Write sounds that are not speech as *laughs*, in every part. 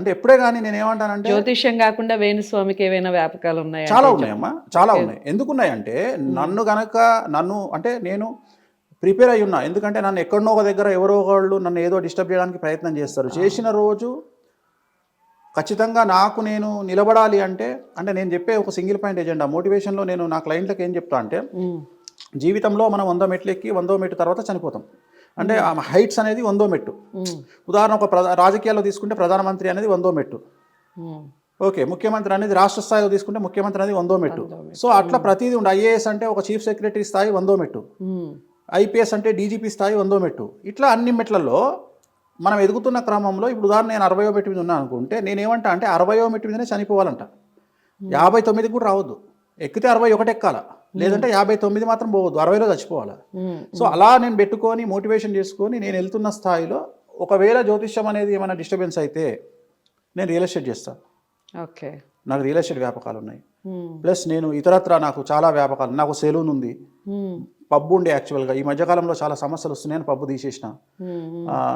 అంటే ఎప్పుడే కానీ నేను ఏమంటానంటే జ్యోతిష్యం కాకుండా వేణుస్వామికి ఏవైనా వ్యాపకాలు ఉన్నాయా చాలా ఉన్నాయమ్మా చాలా ఉన్నాయి. ఎందుకున్నాయంటే నన్ను గనక నన్ను అంటే నేను ప్రిపేర్ అయి ఉన్నా ఎందుకంటే నన్ను ఎక్కడనో ఒక దగ్గర ఎవరో ఒకళ్ళు నన్ను ఏదో డిస్టర్బ్ చేయడానికి ప్రయత్నం చేస్తారు. చేసిన రోజు ఖచ్చితంగా నాకు నేను నిలబడాలి అంటే అంటే నేను చెప్పే ఒక సింగిల్ పాయింట్ ఎజెండా మోటివేషన్లో నేను నా క్లయింట్లకు ఏం చెప్తా అంటే జీవితంలో మనం వందో మెట్లు ఎక్కి వందో మెట్టు తర్వాత చనిపోతాం. అంటే హైట్స్ అనేది వందో మెట్టు. ఉదాహరణ ఒక ప్రధా రాజకీయాల్లో తీసుకుంటే ప్రధానమంత్రి అనేది వందో మెట్టు. ఓకే ముఖ్యమంత్రి అనేది రాష్ట్ర స్థాయిలో తీసుకుంటే ముఖ్యమంత్రి అనేది వందో మెట్టు. సో అట్లా ప్రతిదీ ఉండే. ఐఏఎస్ అంటే ఒక చీఫ్ సెక్రటరీ స్థాయి వందో మెట్టు. ఐపీఎస్ అంటే డీజీపీ స్థాయి వందో మెట్టు. ఇట్లా అన్ని మెట్లలో మనం ఎదుగుతున్న క్రమంలో ఇప్పుడు ఉదాహరణ నేను అరవయో మెట్టు మీద ఉన్నాను అనుకుంటే నేను ఏమంటా అంటే అరవయో మెట్టు మీదనే చనిపోవాలంట. యాభై తొమ్మిదికి కూడా రావద్దు. ఎక్కితే అరవై ఒకటి ఎక్కాల. లేదంటే యాభై తొమ్మిది మాత్రం పోవద్దు. అరవైలో చచ్చిపోవాలి. సో అలా నేను పెట్టుకొని మోటివేషన్ చేసుకొని నేను వెళ్తున్న స్థాయిలో ఒకవేళ జ్యోతిష్యం అనేది ఏమైనా డిస్టర్బెన్స్ అయితే నేను రియల్ ఎస్టేట్ చేస్తాను ఓకే. నాకు రియల్ ఎస్టేట్ వ్యాపకాలు ఉన్నాయి. ప్లస్ నేను ఇతరత్ర నాకు చాలా వ్యాపకాలు నాకు సెలూన్ ఉంది. పబ్బు ఉండే యాక్చువల్గా. ఈ మధ్యకాలంలో చాలా సమస్యలు వస్తున్నాయని పబ్బు తీసేసిన.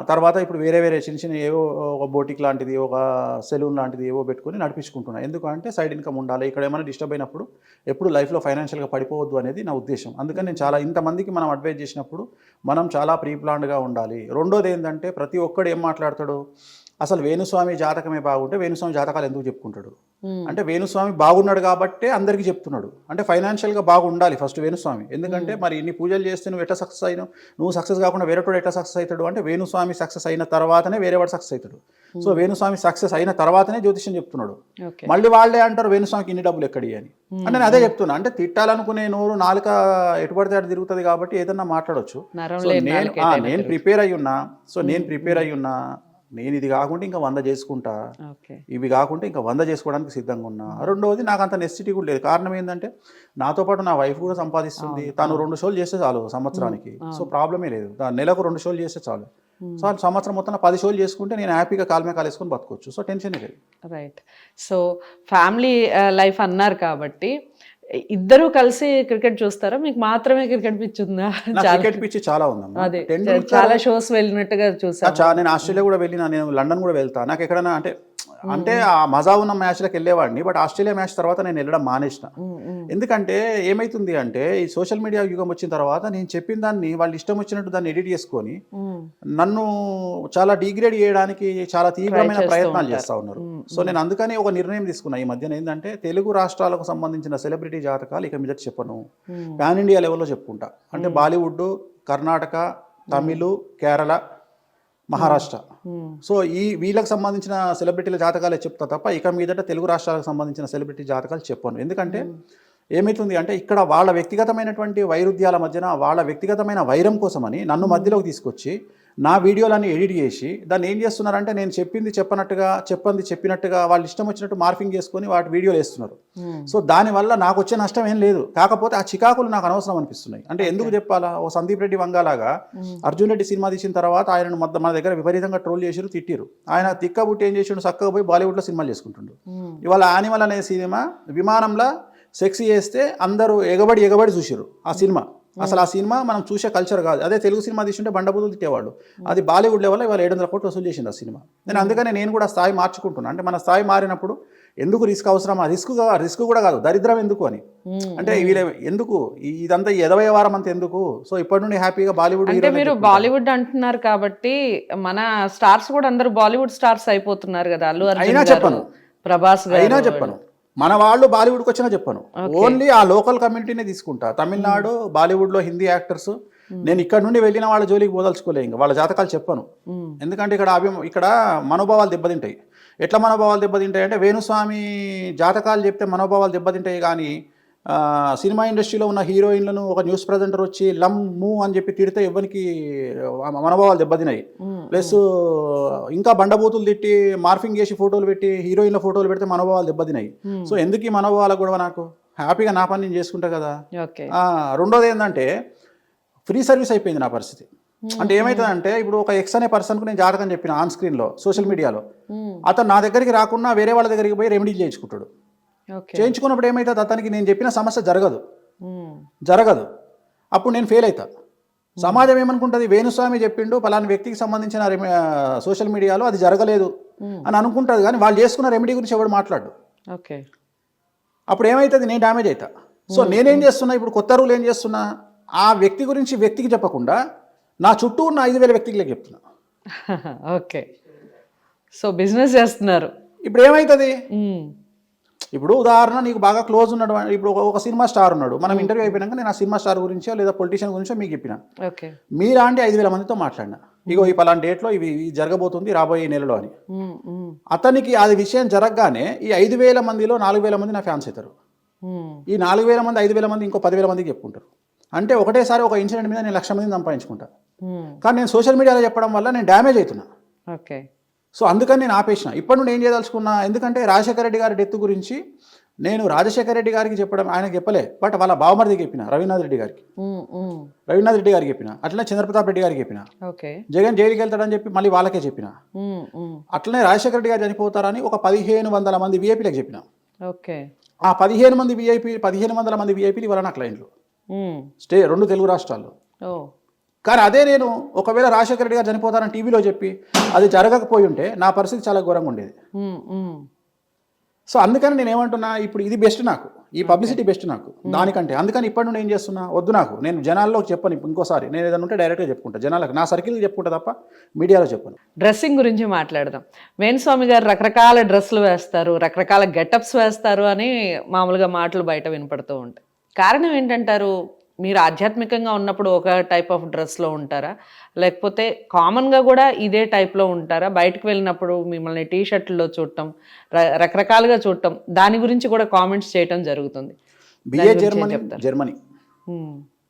తర్వాత ఇప్పుడు వేరే వేరే చిన్న చిన్న ఏవో ఒక బోటిక్ లాంటిది ఒక సెలూన్ లాంటిది ఏవో పెట్టుకొని నడిపించుకుంటున్నా. ఎందుకంటే సైడ్ ఇన్కమ్ ఉండాలి. ఇక్కడ ఏమైనా డిస్టర్బ్ అయినప్పుడు ఎప్పుడు లైఫ్లో ఫైనాన్షియల్గా పడిపోవద్దు అనేది నా ఉద్దేశం. అందుకని నేను చాలా ఇంతమందికి మనం అడ్వైజ్ చేసినప్పుడు మనం చాలా ప్రీ ప్లాన్డ్గా ఉండాలి. రెండోది ఏంటంటే ప్రతి ఒక్కడు ఏం మాట్లాడతాడు? అసలు వేణుస్వామి జాతకమే బాగుంటే వేణుస్వామి జాతకాలు ఎందుకు చెప్పుకుంటాడు? అంటే వేణుస్వామి బాగున్నాడు కాబట్టే అందరికీ చెప్తున్నాడు. అంటే ఫైనాన్షియల్గా బాగుండాలి ఫస్ట్ వేణుస్వామి. ఎందుకంటే మరి ఇన్ని పూజలు చేస్తే నువ్వు ఎట్లా సక్సెస్ అయినావు? నువ్వు సక్సెస్ కాకుండా వేరేటోడు ఎట్లా సక్సెస్ అవుతాడు? అంటే వేణుస్వామి సక్సెస్ అయిన తర్వాతనే వేరేవాడు సక్సెస్ అవుతాడు. సో వేణుస్వామి సక్సెస్ అయిన తర్వాతనే జ్యోతిష్యం చెప్తున్నాడు. మళ్ళీ వాళ్ళే అంటారు వేణుస్వామికి ఇన్ని డబ్బులు ఎక్కడి అని అంటే నేను అదే చెప్తున్నా. అంటే తిట్టాలనుకునే నోరు నాలుక ఎటు పడితే అటు తిరుగుతుంది కాబట్టి ఏదన్నా లేని నేను నేను ప్రిపేర్ అయి ఉన్నా సో నేను ప్రిపేర్ అయి ఉన్నా నేను ఇది కాకుండా ఇంకా వంద చేసుకుంటా. ఇవి కాకుండా ఇంకా వంద చేసుకోవడానికి సిద్ధంగా ఉన్నా. రెండవది నాకు అంత నెసిటీ కూడా లేదు. కారణం ఏంటంటే నాతో పాటు నా వైఫ్ కూడా సంపాదిస్తుంది. తను రెండు షోలు చేస్తే చాలు సంవత్సరానికి. సో ప్రాబ్లమే లేదు. నెలకు రెండు షోలు చేస్తే చాలు. సో సంవత్సరం మొత్తం పది షోలు చేసుకుంటే నేను హ్యాపీగా కాలమే కాలేసుకొని బతకొచ్చు. సో టెన్షన్ లేదు. రైట్ సో ఫ్యామిలీ లైఫ్ అన్నారు కాబట్టి ఇద్దరు కలిసి క్రికెట్ చూస్తారా? మీకు మాత్రమే క్రికెట్ పిచ్ ఉందా? క్రికెట్ పిచ్చి చాలా ఉందమ్మా. అదే చాలా షోస్ వెళ్ళినట్టుగా చూసా నేను ఆస్ట్రేలియా కూడా వెళ్ళినా నేను లండన్ కూడా వెళ్తా. నాకు ఎక్కడైనా అంటే అంటే ఆ మజా ఉన్న మ్యాచ్లకు వెళ్ళేవాడిని బట్ ఆస్ట్రేలియా మ్యాచ్ తర్వాత నేను వెళ్ళడం మానేసిన. ఎందుకంటే ఏమైతుంది అంటే ఈ సోషల్ మీడియా యుగం వచ్చిన తర్వాత నేను చెప్పిన దాన్ని వాళ్ళు ఇష్టం వచ్చినట్టు దాన్ని ఎడిట్ చేసుకొని నన్ను చాలా డిగ్రేడ్ చేయడానికి చాలా తీవ్రమైన ప్రయత్నాలు. చేస్తూ ఉన్నారు. సో నేను అందుకని ఒక నిర్ణయం తీసుకున్నా. ఈ మధ్యన ఏంటంటే తెలుగు రాష్ట్రాలకు సంబంధించిన సెలబ్రిటీ జాతకాలు ఇక మీద చెప్పను. పాన్ ఇండియా లెవెల్లో చెప్పుకుంటా. అంటే బాలీవుడ్ కర్ణాటక తమిళ్ కేరళ మహారాష్ట్ర. సో ఈ వీళ్ళకి సంబంధించిన సెలబ్రిటీల జాతకాలే చెప్తా తప్ప ఇక మీదట తెలుగు రాష్ట్రాలకు సంబంధించిన సెలబ్రిటీ జాతకాలు చెప్పను. ఎందుకంటే ఏమవుతుంది అంటే ఇక్కడ వాళ్ళ వ్యక్తిగతమైనటువంటి వైరుధ్యాల మధ్యన వాళ్ళ వ్యక్తిగతమైన వైరం కోసమని నన్ను మధ్యలోకి తీసుకొచ్చి నా వీడియోలన్నీ ఎడిట్ చేసి దాన్ని ఏం చేస్తున్నారంటే నేను చెప్పింది చెప్పనట్టుగా చెప్పంది చెప్పినట్టుగా వాళ్ళు ఇష్టం వచ్చినట్టు మార్ఫింగ్ చేసుకొని వాటి వీడియోలు వేస్తున్నారు. సో దానివల్ల నాకు వచ్చే నష్టం ఏం లేదు. కాకపోతే ఆ చికాకులు నాకు అనవసరం అనిపిస్తున్నాయి. అంటే ఎందుకు చెప్పాలా? ఓ సందీప్ రెడ్డి వంగాలాగా అర్జున్ రెడ్డి సినిమా తీసిన తర్వాత ఆయనను మధ్య మన దగ్గర విపరీతంగా ట్రోల్ చేసిరు తిట్టిరు. ఆయన తిక్కబుట్టి ఏం చేసిండు? చక్కగా పోయి బాలీవుడ్లో సినిమాలు చేసుకుంటుండు. ఇవాళ యానిమల్ అనే సినిమా విమానంలో సెక్స్ చేస్తే అందరూ ఎగబడి ఎగబడి చూసిరు ఆ సినిమా. అసలు ఆ సినిమా మనం చూసే కల్చర్ కాదు. అదే తెలుగు సినిమా తీసుంటే బండబూతులు తిట్టేవాళ్ళు. అది బాలీవుడ్ లెవెల్ ఇవాళ ఏడు వందల కోట్లు వసూలు చేసింది ఆ సినిమా. నేను అందుకనే నేను కూడా స్థాయి మార్చుకుంటున్నాను అంటే మన స్థాయి మారినప్పుడు ఎందుకు రిస్క్ అవసరమా? రిస్క్ రిస్క్ కూడా కాదు. దరిద్రం ఎందుకు అని. అంటే వీళ్ళ ఎందుకు? ఇదంతా ఈ ఎదవయ వారం అంత ఎందుకు? సో ఇప్పటి నుండి హ్యాపీగా బాలీవుడ్ అంటే మీరు. బాలీవుడ్ అంటున్నారు కాబట్టి మన స్టార్స్ కూడా అందరూ బాలీవుడ్ స్టార్స్ అయిపోతున్నారు కదా. అల్లు అర్జున్ చెప్పను. ప్రభాస్ అయినా చెప్పను. మన వాళ్ళు బాలీవుడ్కి వచ్చినా చెప్పను. ఓన్లీ ఆ లోకల్ కమ్యూనిటీనే తీసుకుంటా. తమిళనాడు బాలీవుడ్లో హిందీ యాక్టర్స్. నేను ఇక్కడ నుండి వెళ్ళిన వాళ్ళ జోలికి పోదలుచుకోలే ఇంకా. వాళ్ళ జాతకాలు చెప్పను. ఎందుకంటే ఇక్కడ అభి ఇక్కడ మనోభావాలు దెబ్బతింటాయి. ఎట్లా మనోభావాలు దెబ్బతింటాయి అంటే వేణుస్వామి జాతకాలు చెప్తే మనోభావాలు దెబ్బతింటాయి కానీ సినిమా ఇండస్ట్రీలో ఉన్న హీరోయిన్లను ఒక న్యూస్ ప్రజెంటర్ వచ్చి లమ్ మూ అని చెప్పి తిడితే ఎవరికి మనోభావాలు దెబ్బతినాయి. ప్లస్ ఇంకా బండబూతులు తిట్టి మార్ఫింగ్ చేసి ఫోటోలు పెట్టి హీరోయిన్ల ఫోటోలు పెడితే మనోభావాలు దెబ్బతినాయి సో ఎందుకు ఈ మనోభావాల గొడవ నాకు? హ్యాపీగా నా పని నేను చేసుకుంటా కదా. రెండోది ఏంటంటే ఫ్రీ సర్వీస్ అయిపోయింది నా పరిస్థితి. అంటే ఏమవుతుందంటే ఇప్పుడు ఒక ఎక్స్ అనే పర్సన్కు నేను జాతకం చెప్పిన ఆన్ స్క్రీన్లో సోషల్ మీడియాలో. అతను నా దగ్గరికి రాకుండా వేరే వాళ్ళ దగ్గరికి పోయి రెమెడీ చేయించుకుంటాడు. చేయించుకున్నప్పుడు ఏమవుతుంది అతనికి నేను చెప్పిన సమస్య జరగదు. జరగదు. అప్పుడు నేను ఫెయిల్ అవుతా సమాజం ఏమనుకుంటుంది? వేణుస్వామి చెప్పిండు పలానా వ్యక్తికి సంబంధించిన సోషల్ మీడియాలో అది జరగలేదు అని అనుకుంటుంది కానీ వాళ్ళు చేసుకున్న రెమెడీ గురించి ఎవడు మాట్లాడు? ఓకే. అప్పుడు ఏమవుతుంది నేను డ్యామేజ్ అవుతా సో నేనేం చేస్తున్నా? ఇప్పుడు కొత్త రూల్ ఏం చేస్తున్నా? ఆ వ్యక్తి గురించి వ్యక్తికి చెప్పకుండా నా చుట్టూ ఉన్న ఐదు వేల వ్యక్తికి చెప్తున్నా. *laughs* ఓకే. సో బిజినెస్ చేస్తున్నారు. ఇప్పుడు ఏమవుతుంది. ఇప్పుడు ఉదాహరణ నీకు బాగా క్లోజ్ ఉన్నాడు ఇప్పుడు ఒక- సినిమా స్టార్ ఉన్నాడు. మనం ఇంటర్వ్యూ అయిపోయినాక నేను ఆ సినిమా స్టార్ గురించో లేదా పొలిటీషియన్ గురించో మీకు చెప్పిన. ఓకే. మీలాంటి ఐదు వేల మందితో మాట్లాడినా. ఇగో ఈ పలాంటి డేట్లో ఇవి ఇవి జరగబోతుంది రాబోయే నెలలో అని. అతనికి అది విషయం జరగగానే ఈ ఐదు వేల మందిలో నాలుగు వేల మంది నా ఫ్యాన్స్ అవుతారు. ఈ నాలుగు వేల మంది ఐదు వేల మంది ఇంకో పదివేల మందికి చెప్పుకుంటారు. అంటే ఒకటేసారి ఒక ఇన్సిడెంట్ మీద నేను లక్ష మందిని సంపాదించుకుంటా. మ్మ్. కానీ నేను సోషల్ మీడియాలో చెప్పడం వల్ల నేను డ్యామేజ్ అవుతున్నా. ఓకే. సో అందుకని నేను ఆపేసిన. ఇప్పటి నుండి ఏం చేయదలుచుకున్నా ఎందుకంటే రాజశేఖర రెడ్డి గారి డెత్ గురించి నేను రాజశేఖర రెడ్డి గారికి చెప్పడం ఆయనకు చెప్పలే బట్ వాళ్ళ బావమరిదికి చెప్పిన రవీనాథ్ రెడ్డి గారికి. రవీనాథ్ రెడ్డి గారికి చెప్పిన అట్లనే చంద్రప్రతాప్ రెడ్డి గారికి చెప్పిన. ఓకే. జగన్ జైలుకి వెళ్తాడని చెప్పి మళ్ళీ వాళ్ళకే చెప్పిన. అట్లనే రాజశేఖర రెడ్డి గారు చనిపోతారని ఒక పదిహేను వందల మంది విఐపీలకు చెప్పిన. ఓకే. ఆ పదిహేను మంది విఐపీ పదిహేను వందల మంది విఐపీలు ఇవాళ నా క్లయింట్లు. స్టే రెండు తెలుగు రాష్ట్రాల్లో. కానీ అదే నేను ఒకవేళ రాజశేఖర రెడ్డి గారు చనిపోతారని టీవీలో చెప్పి అది జరగకపోయి ఉంటే నా పరిస్థితి చాలా ఘోరంగా ఉండేది. సో అందుకని నేను ఏమంటున్నా ఇప్పుడు ఇది బెస్ట్ నాకు. ఈ పబ్లిసిటీ బెస్ట్ నాకు. దానికంటే. అందుకని ఇప్పటి నుండి ఏం చేస్తున్నా వద్దు నాకు. నేను జనాల్లో చెప్పను ఇంకోసారి. నేను ఏదైనా ఉంటే డైరెక్ట్గా చెప్పుకుంటా. జనాలకు నా సర్కిల్కి చెప్పుకుంటా తప్ప మీడియాలో చెప్పను. డ్రెస్సింగ్ గురించి మాట్లాడదాం. వేణుస్వామి గారు రకరకాల డ్రెస్సులు వేస్తారు రకరకాల గెటప్స్ వేస్తారు అని మామూలుగా మాటలు బయట వినపడుతూ ఉంటాయి. కారణం ఏంటంటారు? మీరు ఆధ్యాత్మికంగా ఉన్నప్పుడు ఒక టైప్ ఆఫ్ డ్రెస్లో ఉంటారా? లేకపోతే కామన్గా కూడా ఇదే టైప్లో ఉంటారా? బయటకు వెళ్ళినప్పుడు మిమ్మల్ని టీ షర్ట్లో చూడటం రకరకాలుగా చూడటం దాని గురించి కూడా కామెంట్స్ చేయటం జరుగుతుంది. BA Germany Germany.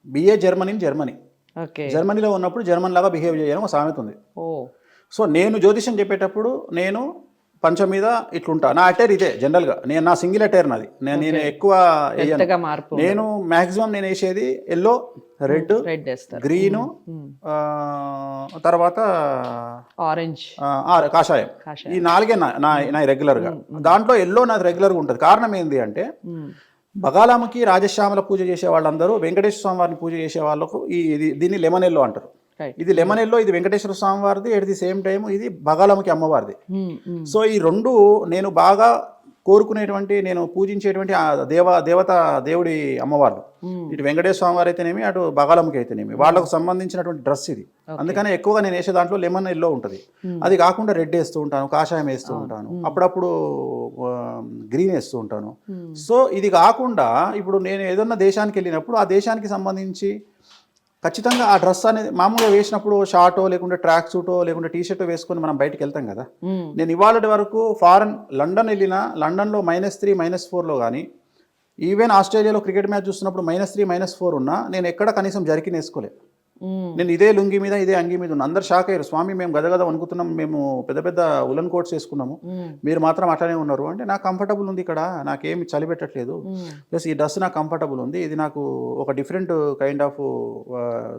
BA Germany Germany. Okay. జర్మనీలో ఉన్నప్పుడు జర్మన్ లాగా బిహేవ్ చేయడం ఒక సామెత ఉంది. ఓ. సో నేను జ్యోతిషం చెప్పేటప్పుడు నేను పంచం మీద ఇట్లుంటా. నా అటైర్ ఇదే జనరల్గా. నేను నా సింగిల్ అటైర్ నాది. నేను నేను ఎక్కువ నేను మాక్సిమం నేను వేసేది ఎల్లో రెడ్ రెడ్ గ్రీను తర్వాత ఆరెంజ్. కాషాయం. ఈ నాలుగే నా నా రెగ్యులర్గా. దాంట్లో ఎల్లో నాది రెగ్యులర్గా ఉంటుంది. కారణం ఏంటి అంటే బగాలాముకి రాజశ్యామల పూజ చేసే వాళ్ళందరూ వెంకటేశ్వర స్వామి వారిని పూజ చేసే వాళ్ళకు ఈ ఇది దీన్ని లెమన్ ఎల్లో అంటారు. ఇది లెమన్ ఎల్లో ఇది వెంకటేశ్వర స్వామి వారిది ఎట్ ది సేమ్ టైం ఇది బగాలమ్మకి అమ్మవారిది. సో ఈ రెండు నేను బాగా కోరుకునేటువంటి నేను పూజించేటువంటి ఆ దేవ దేవత దేవుడి అమ్మవార్లు. ఇటు వెంకటేశ్వర స్వామి వారు అయితేనేమి అటు బగాలమ్మకి అయితేనేమి. వాళ్ళకు సంబంధించినటువంటి డ్రెస్ ఇది. అందుకనే ఎక్కువగా నేను వేసే దాంట్లో లెమన్ ఎల్లో ఉంటుంది. అది కాకుండా రెడ్ వేస్తూ ఉంటాను కాషాయం వేస్తూ ఉంటాను. అప్పుడప్పుడు గ్రీన్ వేస్తూ ఉంటాను. సో ఇది కాకుండా ఇప్పుడు నేను ఏదన్నా దేశానికి వెళ్ళినప్పుడు ఆ దేశానికి సంబంధించి ఖచ్చితంగా ఆ డ్రెస్ అనేది మామూలుగా వేసినప్పుడు షార్టో లేకుంటే ట్రాక్ సూటో లేకుంటే టీ షర్టో వేసుకొని మనం బయటకు వెళ్తాం కదా. నేను ఇవాళ వరకు ఫారెన్ లండన్ వెళ్ళినా లండన్లో మైనస్ త్రీ మైనస్ ఫోర్లో కానీ ఈవెన్ ఆస్ట్రేలియాలో క్రికెట్ మ్యాచ్ చూస్తున్నప్పుడు మైనస్ త్రీ మైనస్ ఫోర్ ఉన్నా నేను ఎక్కడ కనీసం జరికిన వేసుకోలే నేను ఇదే లుంగి మీద ఇదే అంగి మీద ఉన్నా. అందరు షాక్ అయ్యారు. స్వామి మేము గదగద వణుకుతున్నాం మేము పెద్ద పెద్ద ఉలన్ కోట్స్ వేసుకున్నాము మీరు మాత్రం అట్లనే ఉన్నారు అంటే నాకు కంఫర్టబుల్ ఉంది ఇక్కడ నాకేమి చలి పెట్టట్లేదు. ప్లస్ ఈ డ్రెస్ నాకు కంఫర్టబుల్ ఉంది. ఇది నాకు ఒక డిఫరెంట్ కైండ్ ఆఫ్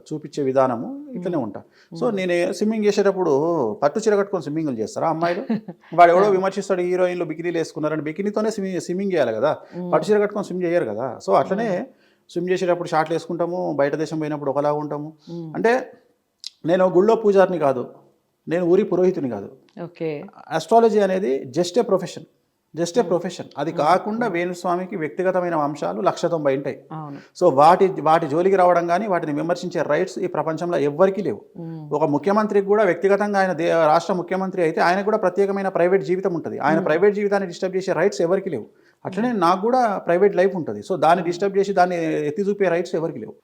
చూపించే విధానము ఇట్లనే ఉంటా. సో నేను స్విమ్మింగ్ చేసేటప్పుడు పట్టు చీర కట్టుకొని స్విమ్మింగ్లు చేస్తారా అమ్మాయిలు? *laughs* వాడు ఎవడో విమర్శిస్తాడు హీరోయిన్లు బికినీలు వేసుకున్నారని బికినీతోనే స్విమ్మింగ్ స్విమ్మింగ్ చేయాలి కదా. పట్టు చీర కట్టుకొని స్విమ్ చేయరు కదా. సో అట్లనే స్విమ్ చేసేటప్పుడు షార్ట్లు వేసుకుంటాము బయట దేశం పోయినప్పుడు ఒకలా ఉంటాము. అంటే నేను గుళ్ళో పూజారిని కాదు నేను ఊరి పురోహితుని కాదు. ఓకే. ఆస్ట్రాలజీ అనేది just a profession. Just a profession అది కాకుండా వేణుస్వామికి వ్యక్తిగతమైన అంశాలు లక్ష తొంభై ఉంటాయి. సో వాటి వాటి జోలికి రావడం కానీ వాటిని విమర్శించే రైట్స్ ఈ ప్రపంచంలో ఎవ్వరికీ లేవు. ఒక ముఖ్యమంత్రికి కూడా వ్యక్తిగతంగా ఆయన రాష్ట్ర ముఖ్యమంత్రి అయితే ఆయన కూడా ప్రత్యేకమైన ప్రైవేట్ జీవితం ఉంటుంది. ఆయన ప్రైవేట్ జీవితాన్ని డిస్టర్బ్ చేసే రైట్స్ ఎవరికి లేవు. అట్లనే నాకు కూడా ప్రైవేట్ లైఫ్ ఉంటుంది. సో దాన్ని డిస్టర్బ్ చేసి దాన్ని ఎత్తి చూపే రైట్స్ ఎవరికి లేవు.